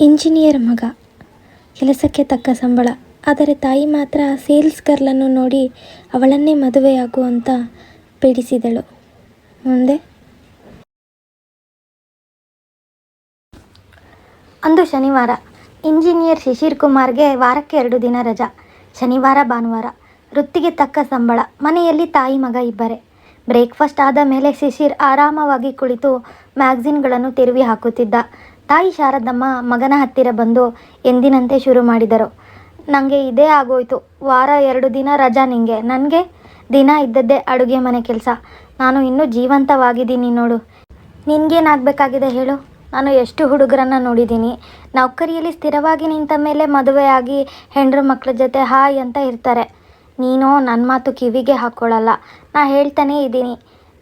Engineer ಮಗ. ಕೆಲಸಕ್ಕೆ ತಕ್ಕ ಸಂಬಳ. ಆದರೆ ತಾಯಿ ಮಾತ್ರ ಸೇಲ್ಸ್ ಗರ್ಲನ್ನು ನೋಡಿ ಅವಳನ್ನೇ ಮದುವೆಯಾಗು ಅಂತ ಪೀಡಿಸಿದಳು. ಮುಂದೆ? ಅಂದು ಶನಿವಾರ. ಇಂಜಿನಿಯರ್ ಶಿಶಿರ್ ಕುಮಾರ್ಗೆ ವಾರಕ್ಕೆ ಎರಡು ದಿನ ರಜಾ. ಶನಿವಾರ, ಭಾನುವಾರ. ವೃತ್ತಿಗೆ ತಕ್ಕ ಸಂಬಳ. ಮನೆಯಲ್ಲಿ ತಾಯಿ ಮಗ ಇಬ್ಬರೇ. ಬ್ರೇಕ್ಫಾಸ್ಟ್ ಆದ ಮೇಲೆ ಶಿಶಿರ್ ಆರಾಮವಾಗಿ ಕುಳಿತು ಮ್ಯಾಗ್ಝಿನ್ಗಳನ್ನು ತಿರುವಿ ಹಾಕುತ್ತಿದ್ದ. ತಾಯಿ ಶಾರದಮ್ಮ ಮಗನ ಹತ್ತಿರ ಬಂದು ಎಂದಿನಂತೆ ಶುರು ಮಾಡಿದರು. ನನಗೆ ಇದೇ ಆಗೋಯ್ತು. ವಾರ ಎರಡು ದಿನ ರಜಾ ನಿಂಗೆ. ನನಗೆ ದಿನ ಇದ್ದದ್ದೇ ಅಡುಗೆ ಮನೆ ಕೆಲಸ. ನಾನು ಇನ್ನೂ ಜೀವಂತವಾಗಿದ್ದೀನಿ ನೋಡು. ನಿನಗೇನಾಗಬೇಕಾಗಿದೆ ಹೇಳು. ನಾನು ಎಷ್ಟು ಹುಡುಗರನ್ನು ನೋಡಿದ್ದೀನಿ. ನೌಕರಿಯಲ್ಲಿ ಸ್ಥಿರವಾಗಿ ನಿಂತ ಮೇಲೆ ಮದುವೆಯಾಗಿ ಹೆಂಡ್ರ ಮಕ್ಕಳ ಜೊತೆ ಹಾಯ್ ಅಂತ ಇರ್ತಾರೆ. ನೀನು ನನ್ನ ಮಾತು ಕಿವಿಗೆ ಹಾಕ್ಕೊಳ್ಳಲ್ಲ ನಾ ಹೇಳ್ತಾನೇ ಇದ್ದೀನಿ.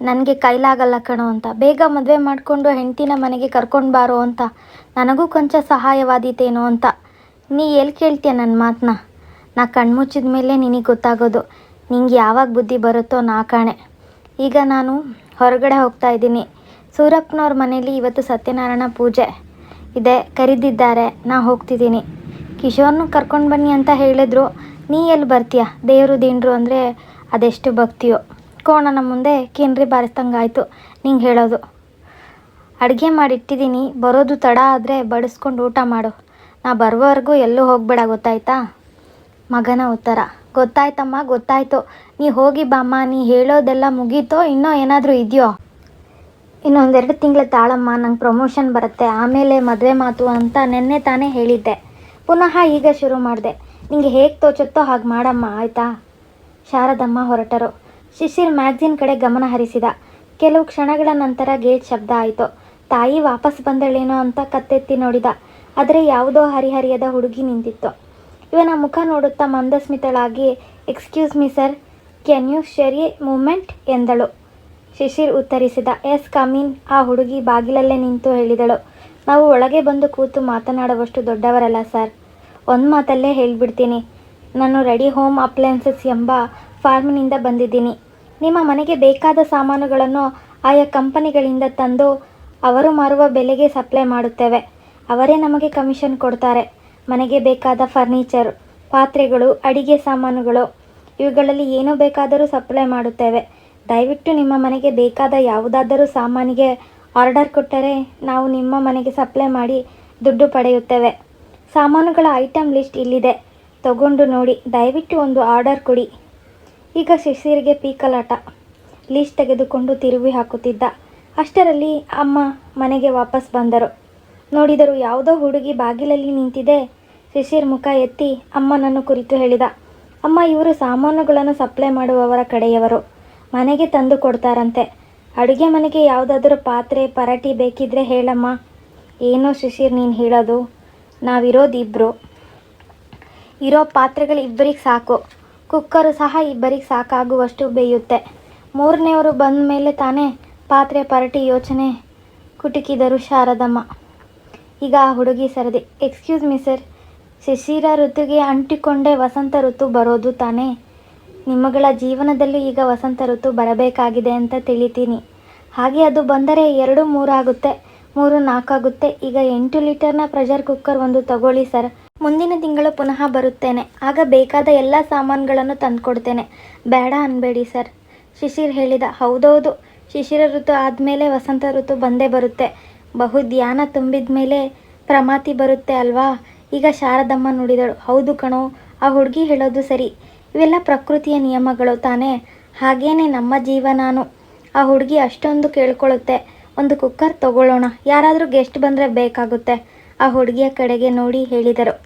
ನನಗೆ ಕೈಲಾಗಲ್ಲ ಕಣೋ ಅಂತ. ಬೇಗ ಮದುವೆ ಮಾಡಿಕೊಂಡು ಹೆಂಡ್ತಿನ ಮನೆಗೆ ಕರ್ಕೊಂಡು ಬಾರೋ ಅಂತ. ನನಗೂ ಕೊಂಚ ಸಹಾಯವಾದೀತೇನೋ ಅಂತ. ನೀ ಎಲ್ಲಿ ಕೇಳ್ತೀಯ ನನ್ನ ಮಾತನ್ನ ನಾ ಕಣ್ಮುಚ್ಚಿದ ಮೇಲೆ ನಿನಗೆ ಗೊತ್ತಾಗೋದು. ನಿಂಗೆ ಯಾವಾಗ ಬುದ್ಧಿ ಬರುತ್ತೋ ನಾ ಕಾಣೆ. ಈಗ ನಾನು ಹೊರಗಡೆ ಹೋಗ್ತಾ ಇದ್ದೀನಿ. ಸೂರಪ್ಪನವ್ರ ಮನೇಲಿ ಇವತ್ತು ಸತ್ಯನಾರಾಯಣ ಪೂಜೆ ಇದೆ. ಕರೆದಿದ್ದಾರೆ. ನಾ ಹೋಗ್ತಿದ್ದೀನಿ. ಕಿಶೋರ್ನು ಕರ್ಕೊಂಡು ಬನ್ನಿ ಅಂತ ಹೇಳಿದ್ರು. ನೀ ಎಲ್ಲಿ ಬರ್ತೀಯ? ದೇವರು ದೀನ್ರು ಅಂದರೆ ಅದೆಷ್ಟು ಭಕ್ತಿಯೋ. ಕೋಣನ ಮುಂದೆ ಕಿನ್ರಿ ಬಾರಿಸ್ದಂಗಾಯ್ತು, ನಿಂಗೆ ಹೇಳೋದು. ಅಡುಗೆ ಮಾಡಿಟ್ಟಿದ್ದೀನಿ ಬರೋದು ತಡ ಆದರೆ ಬಡಿಸ್ಕೊಂಡು ಊಟ ಮಾಡು. ನಾ ಬರೋವರೆಗೂ ಎಲ್ಲೂ ಹೋಗಬೇಡ, ಗೊತ್ತಾಯ್ತಾ? ಮಗನ ಉತ್ತರ. ಗೊತ್ತಾಯ್ತಮ್ಮ, ಗೊತ್ತಾಯ್ತು. ನೀ ಹೋಗಿ ಬಾಮ್ಮ, ನೀ ಹೇಳೋದೆಲ್ಲ ಮುಗೀತೋ, ಇನ್ನೂ ಏನಾದರೂ ಇದೆಯೋ? ಇನ್ನೊಂದೆರಡು ತಿಂಗಳ ತಾಳಮ್ಮ, ನಂಗೆ ಪ್ರಮೋಷನ್ ಬರುತ್ತೆ. ಆಮೇಲೆ ಮದುವೆ ಮಾತು ಅಂತ ನೆನ್ನೆ ತಾನೇ ಹೇಳಿದ್ದೆ. ಪುನಃ ಈಗ ಶುರು ಮಾಡಿದೆ. ನಿಂಗೆ ಹೇಗೆ ತೋಚುತ್ತೋ ಹಾಗೆ ಮಾಡಮ್ಮ, ಆಯಿತಾ? ಶಾರದಮ್ಮ ಹೊರಟರು. ಶಿಶಿರ್ ಮ್ಯಾಗ್ಝಿನ್ ಕಡೆ ಗಮನ ಹರಿಸಿದ. ಕೆಲವು ಕ್ಷಣಗಳ ನಂತರ ಗೇಟ್ ಶಬ್ದ ಆಯಿತು. ತಾಯಿ ವಾಪಸ್ ಬಂದಳೇನೋ ಅಂತ ಕತ್ತೆತ್ತಿ ನೋಡಿದ. ಆದರೆ ಯಾವುದೋ ಹರಿಹರಿಯದ ಹುಡುಗಿ ನಿಂತಿತ್ತು. ಇವನ ಮುಖ ನೋಡುತ್ತಾ ಮಂದಸ್ಮಿತಳಾಗಿ excuse me sir can you share a moment ಎಂದಳು. ಶಿಶಿರ್ ಉತ್ತರಿಸಿದ. ಎಸ್ ಕಮೀನ್ ಆ ಹುಡುಗಿ ಬಾಗಿಲಲ್ಲೇ ನಿಂತು ಹೇಳಿದಳು. ನಾವು ಒಳಗೆ ಬಂದು ಕೂತು ಮಾತನಾಡುವಷ್ಟು ದೊಡ್ಡವರಲ್ಲ ಸರ್ ಒಂದು ಮಾತಲ್ಲೇ ಹೇಳಿಬಿಡ್ತೀನಿ. ನಾನು ರೆಡಿ ಹೋಮ್ ಅಪ್ಲಯನ್ಸಸ್ ಎಂಬ ಫಾರ್ಮಿನಿಂದ ಬಂದಿದ್ದೀನಿ. ನಿಮ್ಮ ಮನೆಗೆ ಬೇಕಾದ ಸಾಮಾನುಗಳನ್ನು ಆಯಾ ಕಂಪನಿಗಳಿಂದ ತಂದು ಅವರು ಮಾರುವ ಬೆಲೆಗೆ ಸಪ್ಲೈ ಮಾಡುತ್ತೇವೆ. ಅವರೇ ನಮಗೆ ಕಮಿಷನ್ ಕೊಡ್ತಾರೆ. ಮನೆಗೆ ಬೇಕಾದ ಫರ್ನಿಚರ್, ಪಾತ್ರೆಗಳು, ಅಡಿಗೆ ಸಾಮಾನುಗಳು, ಇವುಗಳಲ್ಲಿ ಏನು ಬೇಕಾದರೂ ಸಪ್ಲೈ ಮಾಡುತ್ತೇವೆ. ದಯವಿಟ್ಟು ನಿಮ್ಮ ಮನೆಗೆ ಬೇಕಾದ ಯಾವುದಾದರೂ ಸಾಮಾನಿಗೆ ಆರ್ಡರ್ ಕೊಟ್ಟರೆ ನಾವು ನಿಮ್ಮ ಮನೆಗೆ ಸಪ್ಲೈ ಮಾಡಿ ದುಡ್ಡು ಪಡೆಯುತ್ತೇವೆ. ಸಾಮಾನುಗಳ ಐಟಮ್ ಲಿಸ್ಟ್ ಇಲ್ಲಿದೆ. ತಗೊಂಡು ನೋಡಿ. ದಯವಿಟ್ಟು ಒಂದು ಆರ್ಡರ್ ಕೊಡಿ. ಈಗ ಶಿಶಿರಿಗೆ ಪೀಕಲಾಟ. ಲೀಸ್ ತೆಗೆದುಕೊಂಡು ತಿರುವಿ ಹಾಕುತ್ತಿದ್ದ. ಅಷ್ಟರಲ್ಲಿ ಅಮ್ಮ ಮನೆಗೆ ವಾಪಸ್ ಬಂದರು. ನೋಡಿದರು ಯಾವುದೋ ಹುಡುಗಿ ಬಾಗಿಲಲ್ಲಿ ನಿಂತಿದೆ. ಶಿಶಿರ್ ಮುಖ ಎತ್ತಿ ಅಮ್ಮನನ್ನು ಕುರಿತು ಹೇಳಿದ. ಅಮ್ಮ, ಇವರು ಸಾಮಾನುಗಳನ್ನು ಸಪ್ಲೈ ಮಾಡುವವರ ಕಡೆಯವರು. ಮನೆಗೆ ತಂದು ಕೊಡ್ತಾರಂತೆ. ಅಡುಗೆ ಮನೆಗೆ ಯಾವುದಾದ್ರೂ ಪಾತ್ರೆ ಪರಟಿ ಬೇಕಿದ್ರೆ ಹೇಳಮ್ಮ. ಏನೋ ಶಿಶಿರ್ ನೀನು ಹೇಳೋದು. ನಾವಿರೋದು ಇಬ್ಬರು ಇರೋ ಪಾತ್ರೆಗಳು ಇಬ್ಬರಿಗೆ ಸಾಕು. ಕುಕ್ಕರು ಸಹ ಇಬ್ಬರಿಗೆ ಸಾಕಾಗುವಷ್ಟು ಬೇಯುತ್ತೆ. ಮೂರನೆಯವರು ಬಂದ ಮೇಲೆ ತಾನೇ ಪಾತ್ರೆ ಪರಟಿ ಯೋಚನೆ ಕುಟುಕಿದರು ಶಾರದಮ್ಮ. ಈಗ ಹುಡುಗಿ ಸರದಿ. ಎಕ್ಸ್ಕ್ಯೂಸ್ ಮಿ ಸರ್ ಶಿಶಿರ ಋತುಗೆ ಅಂಟಿಕೊಂಡೇ ವಸಂತ ಋತು ಬರೋದು ತಾನೇ? ನಿಮ್ಮಗಳ ಜೀವನದಲ್ಲಿ ಈಗ ವಸಂತ ಋತು ಬರಬೇಕಾಗಿದೆ ಅಂತ ತಿಳಿತೀನಿ. ಹಾಗೆ ಅದು ಬಂದರೆ ಎರಡು ಮೂರಾಗುತ್ತೆ, ಮೂರು ನಾಲ್ಕಾಗುತ್ತೆ ಈಗ ಎಂಟು ಲೀಟರ್ನ ಪ್ರೆಷರ್ ಕುಕ್ಕರ್ ಒಂದು ತಗೊಳ್ಳಿ, ಸರ್. ಮುಂದಿನ ತಿಂಗಳು ಪುನಃ ಬರುತ್ತೇನೆ. ಆಗ ಬೇಕಾದ ಎಲ್ಲ ಸಾಮಾನುಗಳನ್ನು ತಂದುಕೊಡ್ತೇನೆ. ಬೇಡ ಅನ್ಬೇಡಿ, ಸರ್. ಶಿಶಿರ್ ಹೇಳಿದ, ಹೌದೌದು. ಶಿಶಿರ ಋತು ಆದಮೇಲೆ ವಸಂತ ಋತು ಬಂದೇ ಬರುತ್ತೆ. ಬಹು ಧ್ಯಾನ ತುಂಬಿದ ಮೇಲೆ ಪ್ರಮಾತಿ ಬರುತ್ತೆ ಅಲ್ವಾ? ಈಗ ಶಾರದಮ್ಮ ನುಡಿದಳು, ಹೌದು ಕಣೋ, ಆ ಹುಡುಗಿ ಹೇಳೋದು ಸರಿ. ಇವೆಲ್ಲ ಪ್ರಕೃತಿಯ ನಿಯಮಗಳು ತಾನೇ. ಹಾಗೇನೆ ನಮ್ಮ ಜೀವನಾನು ಆ ಹುಡುಗಿ ಅಷ್ಟೊಂದು ಕೇಳ್ಕೊಳ್ಳುತ್ತೆ. ಒಂದು ಕುಕ್ಕರ್ ತಗೊಳ್ಳೋಣ. ಯಾರಾದರೂ ಗೆಸ್ಟ್ ಬಂದರೆ ಬೇಕಾಗುತ್ತೆ. ಆ ಹುಡುಗಿಯ ಕಡೆಗೆ ನೋಡಿ ಹೇಳಿದರು.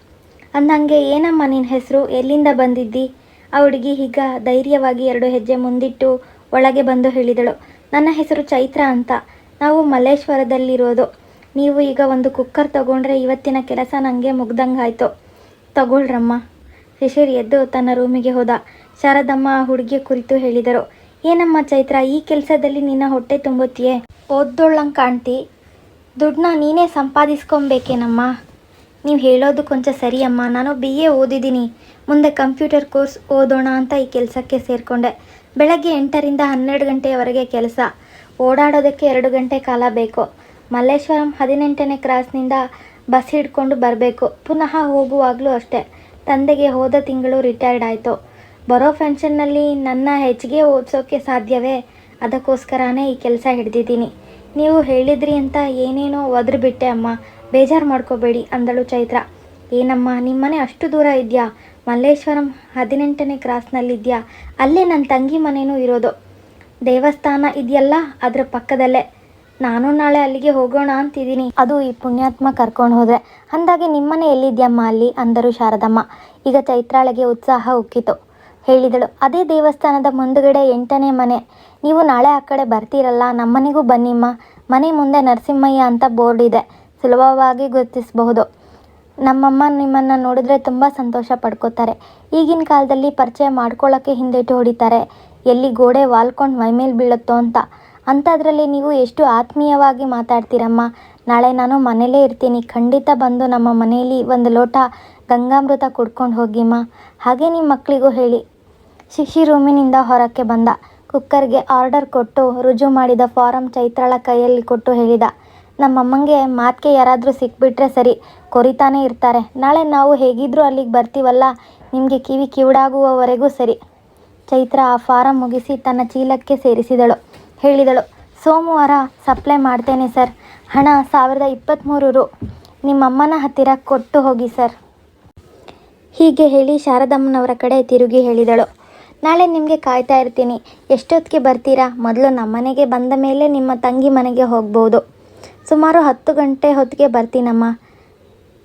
ಅಂದಂಗೆ, ಏನಮ್ಮ ನಿನ್ನ ಹೆಸರು? ಎಲ್ಲಿಂದ ಬಂದಿದ್ದಿ? ಆ ಹುಡುಗಿ ಈಗ ಧೈರ್ಯವಾಗಿ ಎರಡು ಹೆಜ್ಜೆ ಮುಂದಿಟ್ಟು ಒಳಗೆ ಬಂದು ಹೇಳಿದಳು. ನನ್ನ ಹೆಸರು ಚೈತ್ರ ಅಂತ. ನಾವು ಮಲ್ಲೇಶ್ವರದಲ್ಲಿರೋದು. ನೀವು ಈಗ ಒಂದು ಕುಕ್ಕರ್ ತಗೊಂಡ್ರೆ ಇವತ್ತಿನ ಕೆಲಸ ನನಗೆ ಮುಗ್ದಂಗಾಯ್ತು. ತಗೊಳ್ರಮ್ಮ. ಶಿಶಿರ್ ಎದ್ದು ತನ್ನ ರೂಮಿಗೆ ಹೋದ. ಶಾರದಮ್ಮ ಆ ಹುಡುಗಿಯ ಕುರಿತು ಹೇಳಿದರು. ಏನಮ್ಮ ಚೈತ್ರ, ಈ ಕೆಲಸದಲ್ಲಿ ನಿನ್ನ ಹೊಟ್ಟೆ ತುಂಬುತ್ತೀಯೇ ಓದ್ದೊಳ್ಳಂಗೆ ಕಾಣ್ತಿ. ದುಡ್ಡನ್ನ ನೀನೇ ಸಂಪಾದಿಸ್ಕೊಬೇಕೇನಮ್ಮ? ನೀವು ಹೇಳೋದು ಕೊಂಚ ಸರಿಯಮ್ಮ. ನಾನು ಬಿ ಎ ಓದಿದ್ದೀನಿ. ಮುಂದೆ ಕಂಪ್ಯೂಟರ್ ಕೋರ್ಸ್ ಓದೋಣ ಅಂತ ಈ ಕೆಲಸಕ್ಕೆ ಸೇರಿಕೊಂಡೆ. ಬೆಳಗ್ಗೆ ಎಂಟರಿಂದ ಹನ್ನೆರಡು ಗಂಟೆಯವರೆಗೆ ಕೆಲಸ. ಓಡಾಡೋದಕ್ಕೆ ಎರಡು ಗಂಟೆ ಕಾಲ ಬೇಕು. ಮಲ್ಲೇಶ್ವರಂ ಹದಿನೆಂಟನೇ ಕ್ರಾಸ್ನಿಂದ ಬಸ್ ಹಿಡ್ಕೊಂಡು ಬರಬೇಕು. ಪುನಃ ಹೋಗುವಾಗಲೂ ಅಷ್ಟೇ. ತಂದೆಗೆ ಹೋದ ತಿಂಗಳು ರಿಟೈರ್ಡ್ ಆಯಿತು. ಬರೋ ಫಂಕ್ಷನ್ನಲ್ಲಿ ನನ್ನ ಹೆಚ್ಚಿಗೆ ಓದಿಸೋಕ್ಕೆ ಸಾಧ್ಯವೇ? ಅದಕ್ಕೋಸ್ಕರನೇ ಈ ಕೆಲಸ ಹಿಡ್ದಿದ್ದೀನಿ. ನೀವು ಹೇಳಿದ್ರಿ ಅಂತ ಏನೇನೋ ಒದ್ರು ಬಿಟ್ಟೆ ಅಮ್ಮ. ಬೇಜಾರು ಮಾಡ್ಕೋಬೇಡಿ ಅಂದಳು ಚೈತ್ರ. ಏನಮ್ಮ, ನಿಮ್ಮನೆ ಅಷ್ಟು ದೂರ ಇದೆಯಾ? ಮಲ್ಲೇಶ್ವರಂ ಹದಿನೆಂಟನೇ ಕ್ರಾಸ್ನಲ್ಲಿದೆಯಾ? ಅಲ್ಲೇ ನನ್ನ ತಂಗಿ ಮನೆಯೂ ಇರೋದು. ದೇವಸ್ಥಾನ ಇದೆಯಲ್ಲ, ಅದರ ಪಕ್ಕದಲ್ಲೇ. ನಾನು ನಾಳೆ ಅಲ್ಲಿಗೆ ಹೋಗೋಣ ಅಂತಿದ್ದೀನಿ. ಅದು ಈ ಪುಣ್ಯಾತ್ಮ ಕರ್ಕೊಂಡು ಹೋದ್ರೆ. ಅಂದಾಗೆ ನಿಮ್ಮನೆ ಎಲ್ಲಿದ್ಯಮ್ಮ ಅಲ್ಲಿ? ಅಂದರು ಶಾರದಮ್ಮ. ಈಗ ಚೈತ್ರಾಳಿಗೆ ಉತ್ಸಾಹ ಉಕ್ಕಿತು. ಹೇಳಿದಳು, ಅದೇ ದೇವಸ್ಥಾನದ ಮುಂದುಗಡೆ ಎಂಟನೇ ಮನೆ. ನೀವು ನಾಳೆ ಆ ಕಡೆ ಬರ್ತೀರಲ್ಲ, ನಮ್ಮನೆಗೂ ಬನ್ನಿಮ್ಮ. ಮನೆ ಮುಂದೆ ನರಸಿಂಹಯ್ಯ ಅಂತ ಬೋರ್ಡ್ ಇದೆ. ಸುಲಭವಾಗಿ ಗುರುತಿಸಬಹುದು. ನಮ್ಮಮ್ಮ ನಿಮ್ಮನ್ನು ನೋಡಿದ್ರೆ ತುಂಬ ಸಂತೋಷ ಪಡ್ಕೋತಾರೆ. ಈಗಿನ ಕಾಲದಲ್ಲಿ ಪರಿಚಯ ಮಾಡ್ಕೊಳ್ಳೋಕ್ಕೆ ಹಿಂದೇಟು ಹೊಡಿತಾರೆ. ಎಲ್ಲಿ ಗೋಡೆ ವಾಲ್ಕೊಂಡು ಮೈಮೇಲೆ ಬೀಳುತ್ತೋ ಅಂತ. ಅಂಥದ್ರಲ್ಲಿ ನೀವು ಎಷ್ಟು ಆತ್ಮೀಯವಾಗಿ ಮಾತಾಡ್ತೀರಮ್ಮ? ನಾಳೆ ನಾನು ಮನೇಲೇ ಇರ್ತೀನಿ. ಖಂಡಿತ ಬಂದು ನಮ್ಮ ಮನೆಯಲ್ಲಿ ಒಂದು ಲೋಟ ಗಂಗಾಮೃತ ಕುಡ್ಕೊಂಡು ಹೋಗಿಮ್ಮ. ಹಾಗೆ ನಿಮ್ಮ ಮಕ್ಕಳಿಗೂ ಹೇಳಿ. ಶಿಶಿ ರೂಮಿನಿಂದ ಹೊರಕ್ಕೆ ಬಂದ. ಕುಕ್ಕರ್ಗೆ ಆರ್ಡರ್ ಕೊಟ್ಟು ರುಜು ಮಾಡಿದ ಫಾರಂ ಚೈತ್ರಳ ಕೈಯಲ್ಲಿ ಕೊಟ್ಟು ಹೇಳಿದ. ನಮ್ಮಮ್ಮಂಗೆ ಮಾತ್ಗೆ ಯಾರಾದರೂ ಸಿಕ್ಬಿಟ್ರೆ ಸರಿ, ಕೊರಿತಾನೇ ಇರ್ತಾರೆ. ನಾಳೆ ನಾವು ಹೇಗಿದ್ರೂ ಅಲ್ಲಿಗೆ ಬರ್ತೀವಲ್ಲ, ನಿಮಗೆ ಕಿವಿ ಕಿವುಡಾಗುವವರೆಗೂ ಸರಿ. ಚೈತ್ರ ಆ ಫಾರಂ ಮುಗಿಸಿ ತನ್ನ ಚೀಲಕ್ಕೆ ಸೇರಿಸಿದಳು. ಹೇಳಿದಳು, ಸೋಮವಾರ ಸಪ್ಲೈ ಮಾಡ್ತೇನೆ ಸರ್. ಹಣ ಸಾವಿರದ ಇಪ್ಪತ್ತ್ಮೂರು ರು. ನಿಮ್ಮಮ್ಮನ ಹತ್ತಿರ ಕೊಟ್ಟು ಹೋಗಿ ಸರ್. ಹೀಗೆ ಹೇಳಿ ಶಾರದಮ್ಮನವರ ಕಡೆ ತಿರುಗಿ ಹೇಳಿದಳು. ನಾಳೆ ನಿಮಗೆ ಕಾಯ್ತಾ ಇರ್ತೀನಿ. ಎಷ್ಟೊತ್ತಿಗೆ ಬರ್ತೀರಾ? ಮೊದಲು ನಮ್ಮನೆಗೆ ಬಂದ ಮೇಲೆ ನಿಮ್ಮ ತಂಗಿ ಮನೆಗೆ ಹೋಗ್ಬೋದು. ಸುಮಾರು ಹತ್ತು ಗಂಟೆ ಹೊತ್ತಿಗೆ ಬರ್ತೀನಮ್ಮ.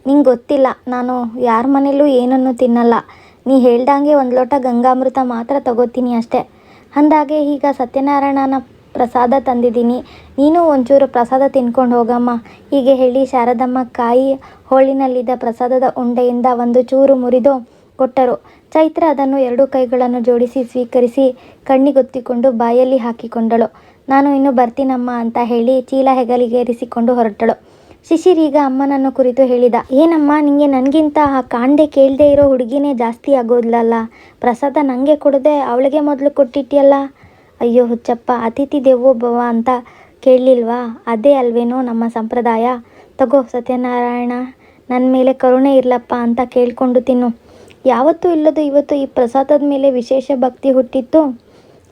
ನಿಂಗೆ ಗೊತ್ತಿಲ್ಲ, ನಾನು ಯಾರ ಮನೇಲೂ ಏನನ್ನು ತಿನ್ನಲ್ಲ. ನೀ ಹೇಳ್ದಂಗೆ ಒಂದು ಲೋಟ ಗಂಗಾಮೃತ ಮಾತ್ರ ತಗೋತೀನಿ ಅಷ್ಟೇ. ಅಂದಾಗೆ ಈಗ ಸತ್ಯನಾರಾಯಣನ ಪ್ರಸಾದ ತಂದಿದ್ದೀನಿ. ನೀನು ಒಂಚೂರು ಪ್ರಸಾದ ತಿನ್ಕೊಂಡು ಹೋಗಮ್ಮ. ಹೀಗೆ ಹೇಳಿ ಶಾರದಮ್ಮ ಕಾಯಿ ಹೋಳಿನಲ್ಲಿದ್ದ ಪ್ರಸಾದದ ಉಂಡೆಯಿಂದ ಒಂದು ಚೂರು ಮುರಿದು ಕೊಟ್ಟರು. ಚೈತ್ರ ಅದನ್ನು ಎರಡು ಕೈಗಳನ್ನು ಜೋಡಿಸಿ ಸ್ವೀಕರಿಸಿ ಕಣ್ಣಿಗೊತ್ತಿಕೊಂಡು ಬಾಯಲ್ಲಿ ಹಾಕಿಕೊಂಡಳು. ನಾನು ಇನ್ನು ಬರ್ತೀನಮ್ಮ ಅಂತ ಹೇಳಿ ಚೀಲ ಹೆಗಲಿಗೇರಿಸಿಕೊಂಡು ಹೊರಟಳು. ಶಿಶಿರೀಗ ಅಮ್ಮನನ್ನು ಕುರಿತು ಹೇಳಿದ, ಏನಮ್ಮ, ನಿಂಗೆ ನನಗಿಂತ ಆ ಕಾಂಡೆ ಕೇಳದೆ ಇರೋ ಹುಡುಗಿನೇ ಜಾಸ್ತಿ ಆಗೋದ್ಲಲ್ಲ? ಪ್ರಸಾದ ನನಗೆ ಕೊಡದೆ ಅವಳಿಗೆ ಮೊದಲು ಕೊಟ್ಟಿಟ್ಟಿಯಲ್ಲ? ಅಯ್ಯೋ ಹುಚ್ಚಪ್ಪ, ಅತಿಥಿ ದೇವೋ ಭವ ಅಂತ ಕೇಳಲಿಲ್ವಾ ಅದೇ ಅಲ್ವೇನೋ ನಮ್ಮ ಸಂಪ್ರದಾಯ. ತಗೋ ಸತ್ಯನಾರಾಯಣ ನನ್ನ ಮೇಲೆ ಕರುಣೆ ಇರಲಪ್ಪ ಅಂತ ಕೇಳಿಕೊಂಡು ತಿನ್ನು. ಯಾವತ್ತೂ ಇಲ್ಲದ ಇವತ್ತು ಈ ಪ್ರಸಾದದ ಮೇಲೆ ವಿಶೇಷ ಭಕ್ತಿ ಹುಟ್ಟಿತ್ತು.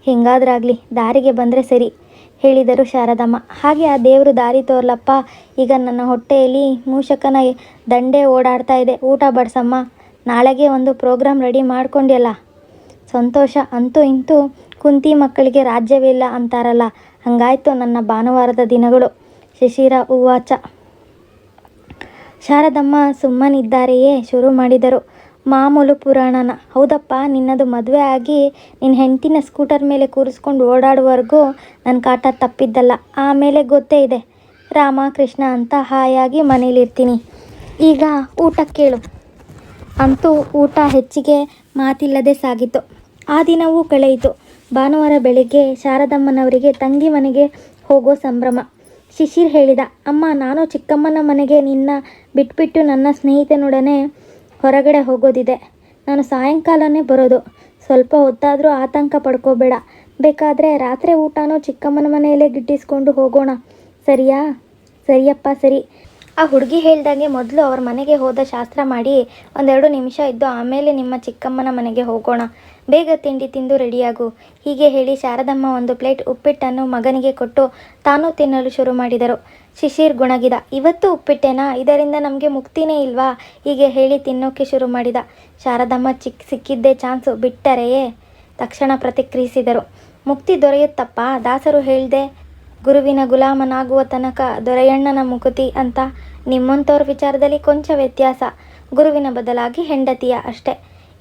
ಹೆಂಗಾದ್ರಾಗಲಿ, ದಾರಿಗೆ ಬಂದರೆ ಸರಿ, ಹೇಳಿದರು ಶಾರದಮ್ಮ. ಹಾಗೆ ಆ ದೇವರು ದಾರಿ ತೋರ್ಲಪ್ಪ. ಈಗ ನನ್ನ ಹೊಟ್ಟೆಯಲ್ಲಿ ಮೂಷಕನ ದಂಡೆ ಓಡಾಡ್ತಾ ಇದೆ. ಊಟ ಬಡಿಸಮ್ಮ. ನಾಳೆಗೆ ಒಂದು ಪ್ರೋಗ್ರಾಮ್ ರೆಡಿ ಮಾಡ್ಕೊಂಡ್ಯಲ್ಲ. ಸಂತೋಷ ಅಂತೂ ಇಂತೂ ಕುಂತಿ ಮಕ್ಕಳಿಗೆ ರಾಜ್ಯವಿಲ್ಲ ಅಂತಾರಲ್ಲ. ಹಂಗಾಯ್ತು ನನ್ನ ಭಾನುವಾರದ ದಿನಗಳು. ಶಿಶಿರ ಉವಾಚ. ಶಾರದಮ್ಮ ಸುಮ್ಮನಿದ್ದಾರೆಯೇ? ಶುರು ಮಾಡಿದರು. ಮಾಮೂಲು ಪುರಾಣನ. ಹೌದಪ್ಪ, ನಿನ್ನದು ಮದುವೆ ಆಗಿ ನಿನ್ನ ಹೆಂಡತಿನ ಸ್ಕೂಟರ್ ಮೇಲೆ ಕೂರಿಸ್ಕೊಂಡು ಓಡಾಡುವವರೆಗೂ ನನ್ನ ಕಾಟ ತಪ್ಪಿದ್ದಲ್ಲ. ಆಮೇಲೆ ಗೊತ್ತೇ ಇದೆ. ರಾಮ ಕೃಷ್ಣ ಅಂತ ಹಾಯಾಗಿ ಮನೇಲಿರ್ತೀನಿ. ಈಗ ಊಟ ಕೇಳು. ಅಂತೂ ಊಟ ಹೆಚ್ಚಿಗೆ ಮಾತಿಲ್ಲದೆ ಸಾಗಿತು. ಆ ದಿನವೂ ಕಳೆಯಿತು. ಭಾನುವಾರ ಬೆಳಿಗ್ಗೆ ಶಾರದಮ್ಮನವರಿಗೆ ತಂಗಿ ಮನೆಗೆ ಹೋಗೋ ಸಂಭ್ರಮ. ಶಿಶಿರ್ ಹೇಳಿದ, ಅಮ್ಮ, ನಾನು ಚಿಕ್ಕಮ್ಮನ ಮನೆಗೆ ನಿನ್ನ ಬಿಟ್ಬಿಟ್ಟು ನನ್ನ ಸ್ನೇಹಿತನೊಡನೆ ಹೊರಗಡೆ ಹೋಗೋದಿದೆ. ನಾನು ಸಾಯಂಕಾಲನೇ ಬರೋದು. ಸ್ವಲ್ಪ ಹೊತ್ತಾದರೂ ಆತಂಕ ಪಡ್ಕೋಬೇಡ. ಬೇಕಾದರೆ ರಾತ್ರಿ ಊಟನೂ ಚಿಕ್ಕಮ್ಮನ ಮನೆಯಲ್ಲೇ ಗಿಟ್ಟಿಸ್ಕೊಂಡು ಹೋಗೋಣ. ಸರಿಯಾ? ಸರಿಯಪ್ಪ, ಸರಿ. ಆ ಹುಡುಗಿ ಹೇಳ್ದಂಗೆ ಮೊದಲು ಅವ್ರ ಮನೆಗೆ ಹೋದ ಶಾಸ್ತ್ರ ಮಾಡಿ ಒಂದೆರಡು ನಿಮಿಷ ಇದ್ದು ಆಮೇಲೆ ನಿಮ್ಮ ಚಿಕ್ಕಮ್ಮನ ಮನೆಗೆ ಹೋಗೋಣ. ಬೇಗ ತಿಂಡಿ ತಿಂದು ರೆಡಿಯಾಗು. ಹೀಗೆ ಹೇಳಿ ಶಾರದಮ್ಮ ಒಂದು ಪ್ಲೇಟ್ ಉಪ್ಪಿಟ್ಟನ್ನು ಮಗನಿಗೆ ಕೊಟ್ಟು ತಾನೂ ತಿನ್ನಲು ಶುರು ಮಾಡಿದರು. ಶಿಶಿರ್ ಗುಣಗಿದ. ಇವತ್ತು ಉಪ್ಪಿಟ್ಟೇನಾ? ಇದರಿಂದ ನಮಗೆ ಮುಕ್ತಿನೇ ಇಲ್ವಾ? ಹೀಗೆ ಹೇಳಿ ತಿನ್ನೋಕೆ ಶುರು ಮಾಡಿದ. ಶಾರದಮ್ಮ ಚಿಕ್ಕ ಸಿಕ್ಕಿದ್ದೇ ಚಾನ್ಸು ಬಿಟ್ಟರೆಯೇ? ತಕ್ಷಣ ಪ್ರತಿಕ್ರಿಯಿಸಿದರು. ಮುಕ್ತಿ ದೊರೆಯುತ್ತಪ್ಪ. ದಾಸರು ಹೇಳ್ದೆ, ಗುರುವಿನ ಗುಲಾಮನಾಗುವ ತನಕ ದೊರೆಯಣ್ಣನ ಮುಕುತಿ ಅಂತ. ನಿಮ್ಮಂಥವ್ರ ವಿಚಾರದಲ್ಲಿ ಕೊಂಚ ವ್ಯತ್ಯಾಸ. ಗುರುವಿನ ಬದಲಾಗಿ ಹೆಂಡತಿಯ ಅಷ್ಟೆ.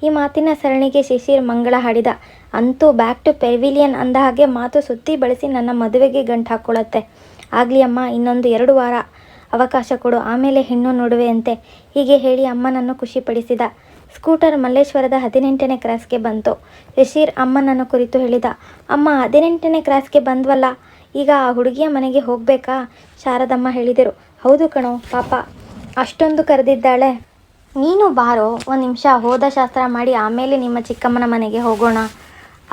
ಈ ಮಾತಿನ ಸರಣಿಗೆ ಶಿಶಿರ್ ಮಂಗಳ ಹಾಡಿದ. ಅಂತೂ ಬ್ಯಾಕ್ ಟು ಪೆವಿಲಿಯನ್ ಅಂದ ಹಾಗೆ ಮಾತು ಸುತ್ತಿ ಬಳಸಿ ನನ್ನ ಮದುವೆಗೆ ಗಂಟು ಹಾಕ್ಕೊಳ್ಳುತ್ತೆ ಆಗಲಿ ಅಮ್ಮ, ಇನ್ನೊಂದು ಎರಡು ವಾರ ಅವಕಾಶ ಕೊಡು, ಆಮೇಲೆ ಹೆಣ್ಣು ನೋಡುವೆಯಂತೆ ಹೀಗೆ ಹೇಳಿ ಅಮ್ಮನನ್ನು ಖುಷಿಪಡಿಸಿದ. ಸ್ಕೂಟರ್ ಮಲ್ಲೇಶ್ವರದ ಹದಿನೆಂಟನೇ ಕ್ರಾಸ್ಗೆ ಬಂತು. ಯಶೀರ್ ಅಮ್ಮನನ್ನು ಕುರಿತು ಹೇಳಿದ, ಅಮ್ಮ, ಹದಿನೆಂಟನೇ ಕ್ರಾಸ್ಗೆ ಬಂದ್ವಲ್ಲ, ಈಗ ಆ ಹುಡುಗಿಯ ಮನೆಗೆ ಹೋಗಬೇಕಾ? ಶಾರದಮ್ಮ ಹೇಳಿದರು, ಹೌದು ಕಣೋ, ಪಾಪ. ಅಷ್ಟೊಂದು ಕರೆದಿದ್ದಾಳೆ. ನೀನು ಬಾರೋ, ಒಂದು ನಿಮಿಷ ಹೋದ ಶಾಸ್ತ್ರ ಮಾಡಿ ಆಮೇಲೆ ನಿಮ್ಮ ಚಿಕ್ಕಮ್ಮನ ಮನೆಗೆ ಹೋಗೋಣ.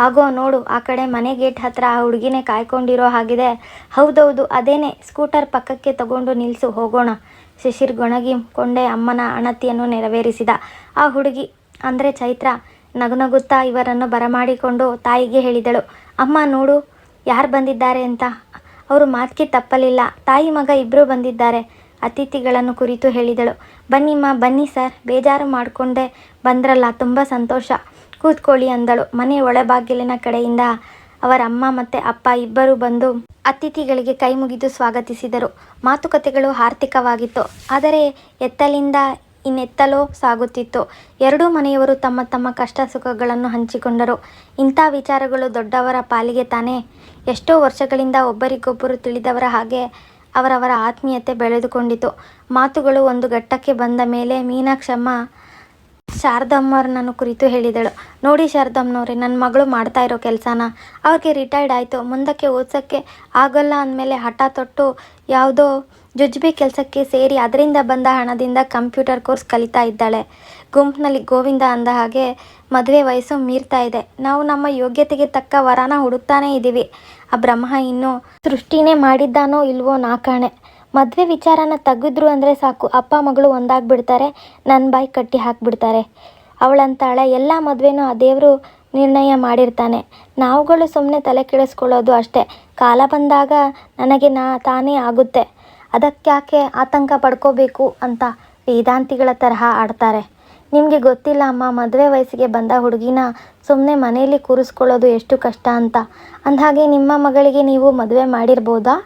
ಆಗೋ ನೋಡು, ಆ ಕಡೆ ಮನೆ ಗೇಟ್ ಹತ್ರ ಆ ಹುಡುಗಿನೇ ಕಾಯ್ಕೊಂಡಿರೋ ಹಾಗಿದೆ. ಹೌದೌದು, ಅದೇನೆ, ಸ್ಕೂಟರ್ ಪಕ್ಕಕ್ಕೆ ತಗೊಂಡು ನಿಲ್ಲಿಸು ಹೋಗೋಣ. ಶಿಶಿರ್ ಗೊಣಗಿಕೊಂಡೇ ಅಮ್ಮನ ಅಣತಿಯನ್ನು ನೆರವೇರಿಸಿದ. ಆ ಹುಡುಗಿ, ಅಂದರೆ ಚೈತ್ರ, ನಗುನಗುತ್ತಾ ಇವರನ್ನು ಬರಮಾಡಿಕೊಂಡು ತಾಯಿಗೆ ಹೇಳಿದಳು. ಅಮ್ಮ, ನೋಡು, ಯಾರು ಬಂದಿದ್ದಾರೆ ಅಂತ. ಅವರು ಮಾತಿಗೆ ತಪ್ಪಲಿಲ್ಲ. ತಾಯಿ ಮಗ ಇಬ್ಬರು ಬಂದಿದ್ದಾರೆ, ಅತಿಥಿಗಳನ್ನು ಕುರಿತು ಹೇಳಿದಳು. ಬನ್ನಿಮ್ಮ, ಬನ್ನಿ ಸರ್, ಬೇಜಾರು ಮಾಡಿಕೊಂಡೆ ಬಂದ್ರಲ್ಲ, ತುಂಬ ಸಂತೋಷ. ಕೂತ್ಕೊಳ್ಳಿ ಅಂದಳು. ಮನೆ ಒಳಬಾಗಿಲಿನ ಕಡೆಯಿಂದ ಅವರ ಅಮ್ಮ ಮತ್ತೆ ಅಪ್ಪ ಇಬ್ಬರು ಬಂದು ಅತಿಥಿಗಳಿಗೆ ಕೈ ಮುಗಿದು ಸ್ವಾಗತಿಸಿದರು. ಮಾತುಕತೆಗಳು ಆರ್ಥಿಕವಾಗಿತ್ತು. ಆದರೆ ಎತ್ತಲಿಂದ ಇನ್ನೆತ್ತಲೋ ಸಾಗುತ್ತಿತ್ತು. ಎರಡೂ ಮನೆಯವರು ತಮ್ಮ ತಮ್ಮ ಕಷ್ಟ ಸುಖಗಳನ್ನು ಹಂಚಿಕೊಂಡರು. ಇಂಥ ವಿಚಾರಗಳು ದೊಡ್ಡವರ ಪಾಲಿಗೆ ತಾನೇ. ಎಷ್ಟೋ ವರ್ಷಗಳಿಂದ ಒಬ್ಬರಿಗೊಬ್ಬರು ತಿಳಿದವರ ಹಾಗೆ ಅವರವರ ಆತ್ಮೀಯತೆ ಬೆಳೆದುಕೊಂಡಿತು. ಮಾತುಗಳು ಒಂದು ಘಟ್ಟಕ್ಕೆ ಬಂದ ಮೇಲೆ ಮೀನಾಕ್ಷಮ್ಮ ಶಾರದಮ್ಮವ್ರನ್ನ ಕುರಿತು ಹೇಳಿದಳು. ನೋಡಿ ಶಾರದಮ್ಮನವ್ರೆ ನನ್ನ ಮಗಳು ಮಾಡ್ತಾ ಇರೋ ಕೆಲಸನ. ಅವ್ರಿಗೆ ರಿಟೈರ್ಡ್ ಆಯಿತು. ಮುಂದಕ್ಕೆ ಓದ್ಸೋಕ್ಕೆ ಆಗೋಲ್ಲ ಅಂದಮೇಲೆ ಹಠ ತೊಟ್ಟು ಯಾವುದೋ ಜುಜ್ಬಿ ಕೆಲಸಕ್ಕೆ ಸೇರಿ ಅದರಿಂದ ಬಂದ ಹಣದಿಂದ ಕಂಪ್ಯೂಟರ್ ಕೋರ್ಸ್ ಕಲಿತಾ ಇದ್ದಾಳೆ. ಗುಂಪಿನಲ್ಲಿ ಗೋವಿಂದ ಅಂದ ಹಾಗೆ ಮದುವೆ ವಯಸ್ಸು ಮೀರ್ತಾ ಇದೆ. ನಾವು ನಮ್ಮ ಯೋಗ್ಯತೆಗೆ ತಕ್ಕ ವರನ ಹುಡುಕ್ತಾನೇ ಇದ್ದೀವಿ ಆ ಬ್ರಹ್ಮ ಇನ್ನೂ ಸೃಷ್ಟಿನೇ ಮಾಡಿದ್ದಾನೋ ಇಲ್ವೋ ನಾಕಾಣೆ. ಮದುವೆ ವಿಚಾರನ ತೆಗೆದ್ರು ಅಂದರೆ ಸಾಕು. ಅಪ್ಪ, ಮಗಳು ಒಂದಾಗ್ಬಿಡ್ತಾರೆ ನನ್ನ ಬಾಯಿ ಕಟ್ಟಿ ಹಾಕ್ಬಿಡ್ತಾರೆ. ಅವಳಂತಾಳೆ ಎಲ್ಲ ಮದುವೆನೂ ಆ ದೇವರು ನಿರ್ಣಯ ಮಾಡಿರ್ತಾನೆ. ನಾವುಗಳು ಸುಮ್ಮನೆ ತಲೆ ಕೆಡಿಸ್ಕೊಳ್ಳೋದು ಅಷ್ಟೇ. ಕಾಲ ಬಂದಾಗ ನನಗೆ ನಾ ತಾನೇ ಆಗುತ್ತೆ. ಅದಕ್ಕ್ಯಾಕೆ ಆತಂಕ ಪಡ್ಕೋಬೇಕು ಅಂತ ವೇದಾಂತಿಗಳ ತರಹ ಆಡ್ತಾರೆ. ನಿಮಗೆ ಗೊತ್ತಿಲ್ಲ ಅಮ್ಮ, ಮದುವೆ ವಯಸ್ಸಿಗೆ ಬಂದ ಹುಡುಗಿನ ಸುಮ್ಮನೆ ಮನೆಯಲ್ಲಿ ಕೂರಿಸ್ಕೊಳ್ಳೋದು ಎಷ್ಟು ಕಷ್ಟ ಅಂತ. ಅಂದಹಾಗೆ ನಿಮ್ಮ ಮಗಳಿಗೆ ನೀವು ಮದುವೆ ಮಾಡಿರ್ಬೋದಾ?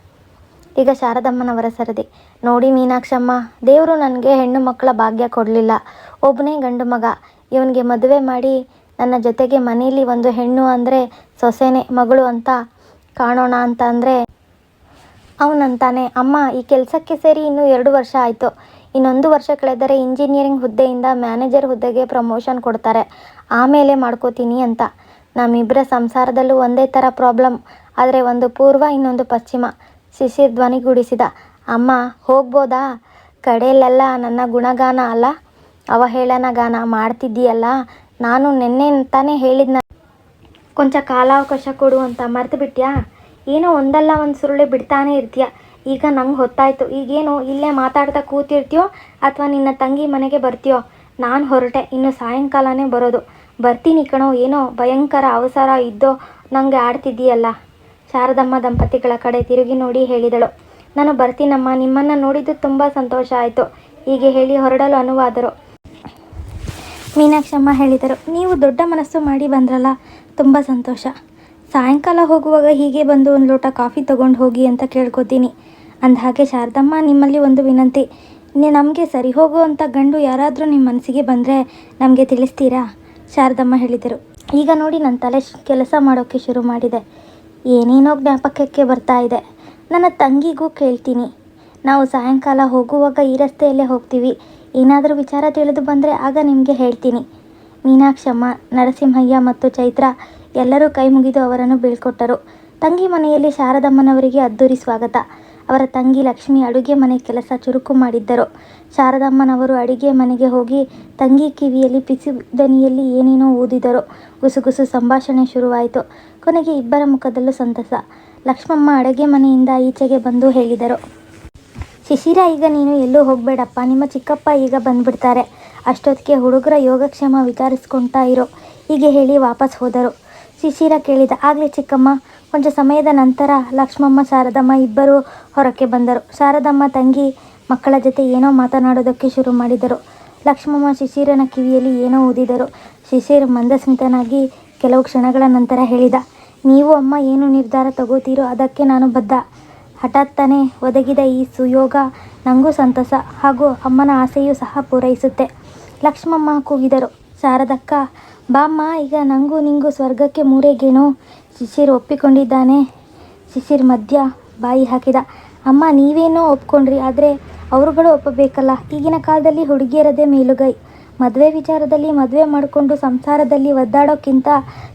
ಈಗ ಶಾರದಮ್ಮನವರ ಸರದಿ. ನೋಡಿ ಮೀನಾಕ್ಷಮ್ಮ, ದೇವರು ನನಗೆ ಹೆಣ್ಣು ಮಕ್ಕಳ ಭಾಗ್ಯ ಕೊಡಲಿಲ್ಲ. ಒಬ್ಬನೇ ಗಂಡು ಮಗ. ಇವನಿಗೆ ಮದುವೆ ಮಾಡಿ ನನ್ನ ಜೊತೆಗೆ ಮನೆಯಲ್ಲಿ ಒಂದು ಹೆಣ್ಣು ಅಂದರೆ ಸೊಸೆನೆ, ಮಗಳು ಅಂತ ಕಾಣೋಣ ಅಂತ ಅಂದರೆ ಅವನಂತಾನೆ. ಅಮ್ಮ, ಈ ಕೆಲಸಕ್ಕೆ ಸೇರಿ ಇನ್ನೂ ಎರಡು ವರ್ಷ ಆಯಿತು. ಇನ್ನೊಂದು ವರ್ಷ ಕಳೆದರೆ ಇಂಜಿನಿಯರಿಂಗ್ ಹುದ್ದೆಯಿಂದ ಮ್ಯಾನೇಜರ್ ಹುದ್ದೆಗೆ ಪ್ರಮೋಷನ್ ಕೊಡ್ತಾರೆ. ಆಮೇಲೆ ಮಾಡ್ಕೋತೀನಿ ಅಂತ. ನಮ್ಮಿಬ್ಬರ ಸಂಸಾರದಲ್ಲೂ ಒಂದೇ ಥರ ಪ್ರಾಬ್ಲಮ್. ಆದರೆ ಒಂದು ಪೂರ್ವ, ಇನ್ನೊಂದು ಪಶ್ಚಿಮ. ಶಿಶಿರ್ ಧ್ವನಿಗೂಡಿಸಿದ ಅಮ್ಮ, ಹೋಗ್ಬೋದಾ? ಕಡೆಯಲ್ಲೆಲ್ಲ ನನ್ನ ಗುಣಗಾನ ಅಲ್ಲ? ಅವಹೇಳನ ಗಾನ ಮಾಡ್ತಿದ್ದೀಯಲ್ಲ? ನಾನು ನಿನ್ನೆ ತಾನೇ ಹೇಳಿದ್ನ. ಕೊಂಚ ಕಾಲಾವಕಾಶ ಕೊಡು ಅಂತ ಮರೆತು ಬಿಟ್ಯಾ? ಏನೋ ಒಂದಲ್ಲ ಒಂದು ಸುರುಳಿ ಬಿಡ್ತಾನೆ ಇರ್ತೀಯ? ಈಗ ನಂಗೆ ಹೊತ್ತಾಯ್ತು. ಈಗೇನು ಇಲ್ಲೇ ಮಾತಾಡ್ತಾ ಕೂತಿರ್ತೀಯೋ ಅಥವಾ ನಿನ್ನ ತಂಗಿ ಮನೆಗೆ ಬರ್ತೀಯೋ? ನಾನು ಹೊರಟೆ. ಇನ್ನು ಸಾಯಂಕಾಲನೇ ಬರೋದು. ಬರ್ತೀನಿ ಕಣೋ. ಏನೋ ಭಯಂಕರ ಅವಸರ ಇದ್ದೋ ನನಗೆ ಆಡ್ತಿದ್ದೀಯಲ್ಲ? ಶಾರದಮ್ಮ ದಂಪತಿಗಳ ಕಡೆ ತಿರುಗಿ ನೋಡಿ ಹೇಳಿದಳು. ನಾನು ಬರ್ತೀನಮ್ಮ, ನಿಮ್ಮನ್ನು ನೋಡಿದ್ದು ತುಂಬ ಸಂತೋಷ ಆಯಿತು. ಹೀಗೆ ಹೇಳಿ ಹೊರಡಲು ಅನುವಾದರು. ಮೀನಾಕ್ಷಮ್ಮ ಹೇಳಿದರು, ನೀವು ದೊಡ್ಡ ಮನಸ್ಸು ಮಾಡಿ ಬಂದ್ರಲ್ಲ, ತುಂಬ ಸಂತೋಷ. ಸಾಯಂಕಾಲ ಹೋಗುವಾಗ ಹೀಗೆ ಬಂದು ಒಂದು ಲೋಟ ಕಾಫಿ ತಗೊಂಡು ಹೋಗಿ ಅಂತ ಕೇಳ್ಕೊತೀನಿ. ಅಂದಹಾಗೆ ಶಾರದಮ್ಮ, ನಿಮ್ಮಲ್ಲಿ ಒಂದು ವಿನಂತಿ. ನಮಗೆ ಸರಿ ಹೋಗುವಂಥ ಗಂಡು ಯಾರಾದರೂ ನಿಮ್ಮ ಮನಸ್ಸಿಗೆ ಬಂದರೆ ನಮಗೆ ತಿಳಿಸ್ತೀರಾ? ಶಾರದಮ್ಮ ಹೇಳಿದರು. ಈಗ ನೋಡಿ ನನ್ನ ತಲೆ ಕೆಲಸ ಮಾಡೋಕ್ಕೆ ಶುರು ಮಾಡಿದೆ. ಏನೇನೋ ಜ್ಞಾಪಕಕ್ಕೆ ಬರ್ತಾ ಇದೆ. ನನ್ನ ತಂಗಿಗೂ ಕೇಳ್ತೀನಿ. ನಾವು ಸಾಯಂಕಾಲ ಹೋಗುವಾಗ ಈ ರಸ್ತೆಯಲ್ಲೇ ಹೋಗ್ತೀವಿ. ಏನಾದರೂ ವಿಚಾರ ತಿಳಿದು ಬಂದರೆ ಆಗ ನಿಮಗೆ ಹೇಳ್ತೀನಿ. ಮೀನಾಕ್ಷಮ್ಮ, ನರಸಿಂಹಯ್ಯ ಮತ್ತು ಚೈತ್ರ ಎಲ್ಲರೂ ಕೈ ಮುಗಿದು ಅವರನ್ನು ಬೀಳ್ಕೊಟ್ಟರು. ತಂಗಿ ಮನೆಯಲ್ಲಿ ಶಾರದಮ್ಮನವರಿಗೆ ಅದ್ದೂರಿ ಸ್ವಾಗತ. ಅವರ ತಂಗಿ ಲಕ್ಷ್ಮಿ ಅಡುಗೆ ಮನೆ ಕೆಲಸ ಚುರುಕು ಮಾಡಿದ್ದರು. ಶಾರದಮ್ಮನವರು ಅಡುಗೆ ಮನೆಗೆ ಹೋಗಿ ತಂಗಿ ಕಿವಿಯಲ್ಲಿ ಪಿಸಿ ದನಿಯಲ್ಲಿ ಏನೇನೋ ಊದಿದರು. ಗುಸುಗುಸು ಸಂಭಾಷಣೆ ಶುರುವಾಯಿತು. ಕೊನೆಗೆ ಇಬ್ಬರ ಮುಖದಲ್ಲೂ ಸಂತಸ. ಲಕ್ಷ್ಮಮ್ಮ ಅಡುಗೆ ಮನೆಯಿಂದ ಈಚೆಗೆ ಬಂದು ಹೇಳಿದರು. ಶಿಶಿರ, ಈಗ ನೀನು ಎಲ್ಲೂ ಹೋಗಬೇಡಪ್ಪ. ನಿಮ್ಮ ಚಿಕ್ಕಪ್ಪ ಈಗ ಬಂದ್ಬಿಡ್ತಾರೆ. ಅಷ್ಟೊತ್ತಿಗೆ ಹುಡುಗರ ಯೋಗಕ್ಷೇಮ ವಿಚಾರಿಸ್ಕೊಳ್ತಾ ಇರೋ. ಹೀಗೆ ಹೇಳಿ ವಾಪಸ್ ಹೋದರು. ಶಿಶಿರ ಕೇಳಿದ, ಆಗಲೇ ಚಿಕ್ಕಮ್ಮ, ಕೊಂಚ ಸಮಯದ ನಂತರ ಲಕ್ಷ್ಮಮ್ಮ, ಶಾರದಮ್ಮ ಇಬ್ಬರು ಹೊರಕ್ಕೆ ಬಂದರು. ಶಾರದಮ್ಮ ತಂಗಿ ಮಕ್ಕಳ ಜೊತೆ ಏನೋ ಮಾತನಾಡೋದಕ್ಕೆ ಶುರು ಮಾಡಿದರು. ಲಕ್ಷ್ಮಮ್ಮ ಶಿಶಿರನ ಕಿವಿಯಲ್ಲಿ ಏನೋ ಊದಿದರು. ಶಿಶಿರ್ ಮಂದಸ್ಮಿತನಾಗಿ ಕೆಲವು ಕ್ಷಣಗಳ ನಂತರ ಹೇಳಿದ, ನೀವು ಅಮ್ಮ ಏನು ನಿರ್ಧಾರ ತಗೋತೀರೋ ಅದಕ್ಕೆ ನಾನು ಬದ್ಧ. ಹಠಾತ್ತನೆ ಒದಗಿದ ಈ ಸುಯೋಗ ನನಗೂ ಸಂತಸ ಹಾಗೂ ಅಮ್ಮನ ಆಸೆಯೂ ಸಹ ಪೂರೈಸುತ್ತೆ. ಲಕ್ಷ್ಮಮ್ಮ ಕೂಗಿದರು. ಶಾರದಕ್ಕ, ಬಾಮ್ಮ, ಈಗ ನನಗೂ ನಿಂಗೂ ಸ್ವರ್ಗಕ್ಕೆ ಮೂರೇಗೇನು? ಶಿಶಿರ್ ಒಪ್ಪಿಕೊಂಡಿದ್ದಾನೆ. ಶಿಶಿರ್ ಮಧ್ಯ ಬಾಯಿ ಹಾಕಿದ, ಅಮ್ಮ, ನೀವೇನೋ ಒಪ್ಕೊಂಡ್ರಿ, ಆದರೆ ಅವರುಗಳು ಒಪ್ಪಬೇಕಲ್ಲ. ಈಗಿನ ಕಾಲದಲ್ಲಿ ಹುಡುಗಿಯರದೇ ಮೇಲುಗೈ. ಮದುವೆ ವಿಚಾರದಲ್ಲಿ ಮದುವೆ ಮಾಡಿಕೊಂಡು ಸಂಸಾರದಲ್ಲಿ ಒದ್ದಾಡೋಕ್ಕಿಂತ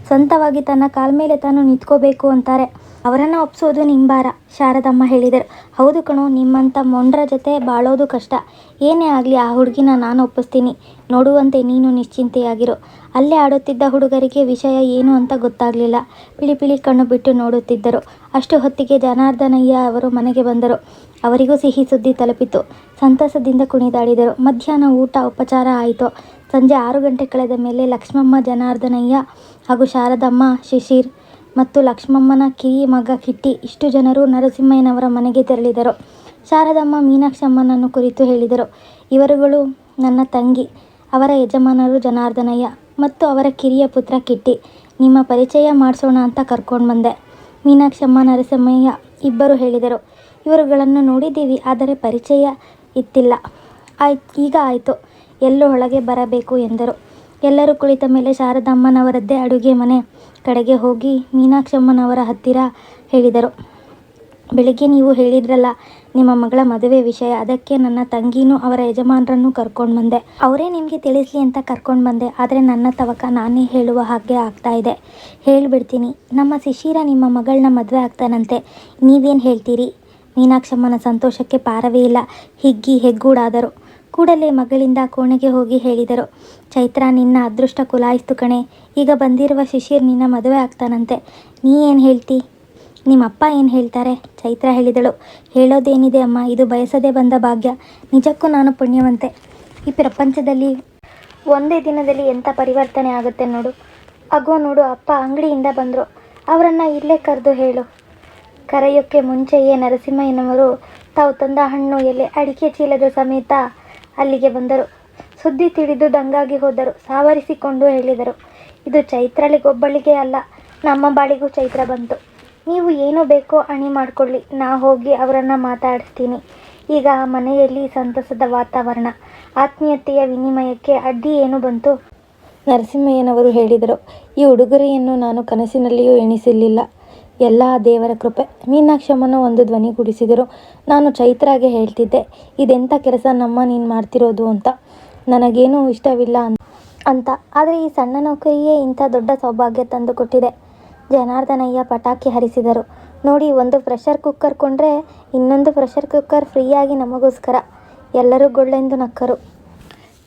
ಸ್ವಂತವಾಗಿ ತನ್ನ ಕಾಲ ಮೇಲೆ ತಾನು ನಿಂತ್ಕೋಬೇಕು ಅಂತಾರೆ. ಅವರನ್ನು ಒಪ್ಸೋದು ನಿಂಬಾರ ಶಾರದಮ್ಮ ಹೇಳಿದರು. ಹೌದು ಕಣೋ ನಿಮ್ಮಂಥ ಮೊಂಡ್ರ ಜೊತೆ ಬಾಳೋದು ಕಷ್ಟ. ಏನೇ ಆಗಲಿ ಆ ಹುಡುಗಿನ ನಾನು ಒಪ್ಪಿಸ್ತೀನಿ. ನೋಡುವಂತೆ ನೀನು ನಿಶ್ಚಿಂತೆಯಾಗಿರು. ಅಲ್ಲೇ ಆಡುತ್ತಿದ್ದ ಹುಡುಗರಿಗೆ ವಿಷಯ ಏನು ಅಂತ ಗೊತ್ತಾಗಲಿಲ್ಲ. ಪಿಳಿ ಪಿಳಿ ಕಣ್ಣು ಬಿಟ್ಟು ನೋಡುತ್ತಿದ್ದರು. ಅಷ್ಟು ಹೊತ್ತಿಗೆ ಜನಾರ್ದನಯ್ಯ ಅವರು ಮನೆಗೆ ಬಂದರು. ಅವರಿಗೂ ಸಿಹಿ ಸುದ್ದಿ ತಲುಪಿತು. ಸಂತಸದಿಂದ ಕುಣಿದಾಡಿದರು. ಮಧ್ಯಾಹ್ನ ಊಟ, ಉಪಚಾರ ಆಯಿತು. ಸಂಜೆ ಆರು ಗಂಟೆ ಕಳೆದ ಮೇಲೆ ಲಕ್ಷ್ಮಮ್ಮ, ಜನಾರ್ದನಯ್ಯ ಹಾಗೂ ಶಾರದಮ್ಮ, ಶಿಶಿರ್ ಮತ್ತು ಲಕ್ಷ್ಮಮ್ಮನ ಕಿರಿಯ ಮಗ ಕಿಟ್ಟಿ ಇಷ್ಟು ಜನರು ನರಸಿಂಹಯ್ಯನವರ ಮನೆಗೆ ತೆರಳಿದರು. ಶಾರದಮ್ಮ ಮೀನಾಕ್ಷಮ್ಮನನ್ನು ಕುರಿತು ಹೇಳಿದರು. ಇವರುಗಳು ನನ್ನ ತಂಗಿ, ಅವರ ಯಜಮಾನರು ಜನಾರ್ದನಯ್ಯ ಮತ್ತು ಅವರ ಕಿರಿಯ ಪುತ್ರ ಕಿಟ್ಟಿ. ನಿಮ್ಮ ಪರಿಚಯ ಮಾಡಿಸೋಣ ಅಂತ ಕರ್ಕೊಂಡು ಬಂದೆ ಮೀನಾಕ್ಷಮ್ಮ ನರಸಿಂಹಯ್ಯ ಇಬ್ಬರು ಹೇಳಿದರು. ಇವರುಗಳನ್ನು ನೋಡಿದ್ದೀವಿ, ಆದರೆ ಪರಿಚಯ ಇತ್ತಿಲ್ಲ ಆಯ್ತು, ಈಗ ಆಯಿತು. ಎಲ್ಲೂ ಒಳಗೆ ಬರಬೇಕು ಎಂದರು. ಎಲ್ಲರೂ ಕುಳಿತ ಮೇಲೆ ಶಾರದಮ್ಮನವರದ್ದೇ ಅಡುಗೆ ಮನೆ ಕಡೆಗೆ ಹೋಗಿ ಮೀನಾಕ್ಷಮ್ಮನವರ ಹತ್ತಿರ ಹೇಳಿದರು. ಬೆಳಿಗ್ಗೆ ನೀವು ಹೇಳಿದ್ರಲ್ಲ, ನಿಮ್ಮ ಮಗಳ ಮದುವೆ ವಿಷಯ. ಅದಕ್ಕೆ ನನ್ನ ತಂಗಿನೂ ಅವರ ಯಜಮಾನರನ್ನು ಕರ್ಕೊಂಡು ಬಂದೆ. ಅವರೇ ನಿಮಗೆ ತಿಳಿಸ್ಲಿ ಅಂತ ಕರ್ಕೊಂಡು ಬಂದೆ. ಆದರೆ ನನ್ನ ತವಕ ನಾನೇ ಹೇಳುವ ಹಾಗೆ ಆಗ್ತಾ ಇದೆ. ಹೇಳಿಬಿಡ್ತೀನಿ. ನಮ್ಮ ಶಿಶಿರ ನಿಮ್ಮ ಮಗಳನ್ನ ಮದುವೆ ಆಗ್ತಾನಂತೆ. ನೀವೇನು ಹೇಳ್ತೀರಿ? ಮೀನಾಕ್ಷಮ್ಮನ ಸಂತೋಷಕ್ಕೆ ಪಾರವೇ ಇಲ್ಲ. ಹಿಗ್ಗಿ ಹೆಗ್ಗೂಡಾದರು. ಕೂಡಲೇ ಮಗಳಿಂದ ಕೋಣೆಗೆ ಹೋಗಿ ಹೇಳಿದರು, ಚೈತ್ರ, ನಿನ್ನ ಅದೃಷ್ಟ ಕುಲಾಯಿಸ್ತು ಕಣೆ. ಈಗ ಬಂದಿರುವ ಶಿಶಿರ್ ನಿನ್ನ ಮದುವೆ ಆಗ್ತಾನಂತೆ. ನೀ ಏನು ಹೇಳ್ತಿ? ನಿಮ್ಮಪ್ಪ ಏನು ಹೇಳ್ತಾರೆ? ಚೈತ್ರ ಹೇಳಿದಳು, ಹೇಳೋದೇನಿದೆ ಅಮ್ಮ, ಇದು ಬಯಸದೇ ಬಂದ ಭಾಗ್ಯ. ನಿಜಕ್ಕೂ ನಾನು ಪುಣ್ಯವಂತೆ. ಈ ಪ್ರಪಂಚದಲ್ಲಿ ಒಂದೇ ದಿನದಲ್ಲಿ ಎಂಥ ಪರಿವರ್ತನೆ ಆಗುತ್ತೆ ನೋಡು. ಅಗೋ ನೋಡು, ಅಪ್ಪ ಅಂಗಡಿಯಿಂದ ಬಂದರು. ಅವರನ್ನು ಇಲ್ಲೇ ಕರೆದು ಹೇಳು. ಕರೆಯೋಕ್ಕೆ ಮುಂಚೆಯೇ ನರಸಿಂಹಯ್ಯನವರು ತಾವು ತಂದ ಹಣ್ಣು ಎಲೆ ಅಡಿಕೆ ಚೀಲದ ಸಮೇತ ಅಲ್ಲಿಗೆ ಬಂದರು. ಸುದ್ದಿ ತಿಳಿದು ದಂಗಾಗಿ ಹೋದರು. ಸಾವರಿಸಿಕೊಂಡು ಹೇಳಿದರು, ಇದು ಚೈತ್ರಳಿಗೊಬ್ಬಳಿಗೆ ಅಲ್ಲ, ನಮ್ಮ ಬಾಳಿಗೂ ಚೈತ್ರ ಬಂತು. ನೀವು ಏನು ಬೇಕೋ ಅಣಿ ಮಾಡಿಕೊಳ್ಳಿ, ನಾ ಹೋಗಿ ಅವರನ್ನು ಮಾತಾಡಿಸ್ತೀನಿ. ಈಗ ಆ ಮನೆಯಲ್ಲಿ ಸಂತಸದ ವಾತಾವರಣ. ಆತ್ಮೀಯತೆಯ ವಿನಿಮಯಕ್ಕೆ ಅಡ್ಡಿ ಏನು ಬಂತು? ನರಸಿಂಹಯ್ಯನವರು ಹೇಳಿದರು, ಈ ಉಡುಗೊರೆಯನ್ನು ನಾನು ಕನಸಿನಲ್ಲಿಯೂ ಎಣಿಸಿರಲಿಲ್ಲ ಎಲ್ಲ ದೇವರ ಕೃಪೆ. ಮೀನಾಕ್ಷಮ್ಮನ ಒಂದು ಧ್ವನಿ ಧ್ವನಿಗೂಡಿಸಿದರು ನಾನು ಚೈತ್ರಾಗೆ ಹೇಳ್ತಿದ್ದೆ ಇದೆಂಥ ಕೆಲಸ ನಮ್ಮ ನೀನು ಮಾಡ್ತಿರೋದು ಅಂತ. ನನಗೇನೂ ಇಷ್ಟವಿಲ್ಲ ಅಂತ. ಆದರೆ ಈ ಸಣ್ಣ ನೌಕರಿಯೇ ಇಂಥ ದೊಡ್ಡ ಸೌಭಾಗ್ಯ ತಂದು ಕೊಟ್ಟಿದೆ. ಜನಾರ್ದನಯ್ಯ ಪಟಾಕಿ ಹರಿಸಿದರು. ನೋಡಿ, ಒಂದು ಪ್ರೆಷರ್ ಕುಕ್ಕರ್ ಕೊಂಡ್ರೆ ಇನ್ನೊಂದು ಪ್ರೆಷರ್ ಕುಕ್ಕರ್ ಫ್ರೀಯಾಗಿ ನಮಗೋಸ್ಕರ. ಎಲ್ಲರೂ ಗೊಳ್ಳೆಂದು ನಕ್ಕರು.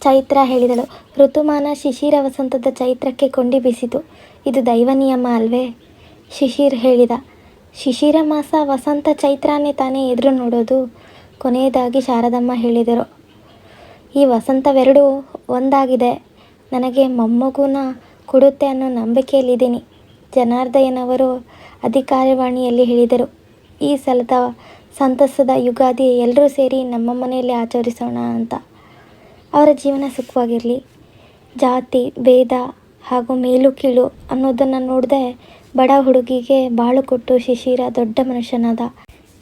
ಚೈತ್ರ ಹೇಳಿದಳು, ಋತುಮಾನ ಶಿಶಿರ ವಸಂತದ ಚೈತ್ರಕ್ಕೆ ಕೊಂಡಿ ಬೀಸಿತು. ಇದು ದೈವ ನಿಯಮ ಅಲ್ವೇ? ಶಿಶಿರ್ ಹೇಳಿದ. ಶಿಶಿರ ಮಾಸ ವಸಂತ ಚೈತ್ರನೇ ತಾನೇ ಎದುರು ನೋಡೋದು? ಕೊನೆಯದಾಗಿ ಶಾರದಮ್ಮ ಹೇಳಿದರು. ಈ ವಸಂತವೆರಡೂ ಒಂದಾಗಿದೆ. ನನಗೆ ಮೊಮ್ಮಗುನ ಕೊಡುತ್ತೆ ಅನ್ನೋ ನಂಬಿಕೆಯಲ್ಲಿದ್ದೀನಿ, ಜನಾರ್ದಯ್ಯನವರು ಅಧಿಕಾರವಾಣಿಯಲ್ಲಿ ಹೇಳಿದರು. ಈ ಸಲದ ಸಂತಸದ ಯುಗಾದಿ ಎಲ್ಲರೂ ಸೇರಿ ನಮ್ಮ ಮನೆಯಲ್ಲಿ ಆಚರಿಸೋಣ ಅಂತ. ಅವರ ಜೀವನ ಸುಖವಾಗಿರಲಿ. ಜಾತಿ, ಭೇದ ಹಾಗೂ ಮೇಲು, ಕೀಳು ಅನ್ನೋದನ್ನು ನೋಡದೆ ಬಡ ಹುಡುಗಿಗೆ ಬಾಳು ಕೊಟ್ಟು ಶಿಶಿರ ದೊಡ್ಡ ಮನುಷ್ಯನಾದ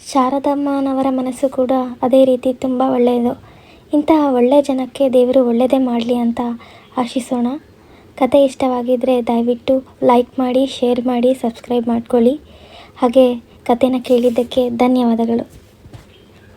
ಶಾರದಮ್ಮನವರ ಮನಸ್ಸು ಕೂಡ ಅದೇ ರೀತಿ ತುಂಬ ಒಳ್ಳೆಯದು. ಇಂತಹ ಒಳ್ಳೆಯ ಜನಕ್ಕೆ ದೇವರು ಒಳ್ಳೆಯದೇ ಮಾಡಲಿ ಅಂತ ಆಶಿಸೋಣ. ಕತೆ ಇಷ್ಟವಾಗಿದ್ದರೆ ದಯವಿಟ್ಟು ಲೈಕ್ ಮಾಡಿ, ಶೇರ್ ಮಾಡಿ, ಸಬ್ಸ್ಕ್ರೈಬ್ ಮಾಡ್ಕೊಳ್ಳಿ. ಹಾಗೆ ಕತೆನ ಕೇಳಿದ್ದಕ್ಕೆ ಧನ್ಯವಾದಗಳು.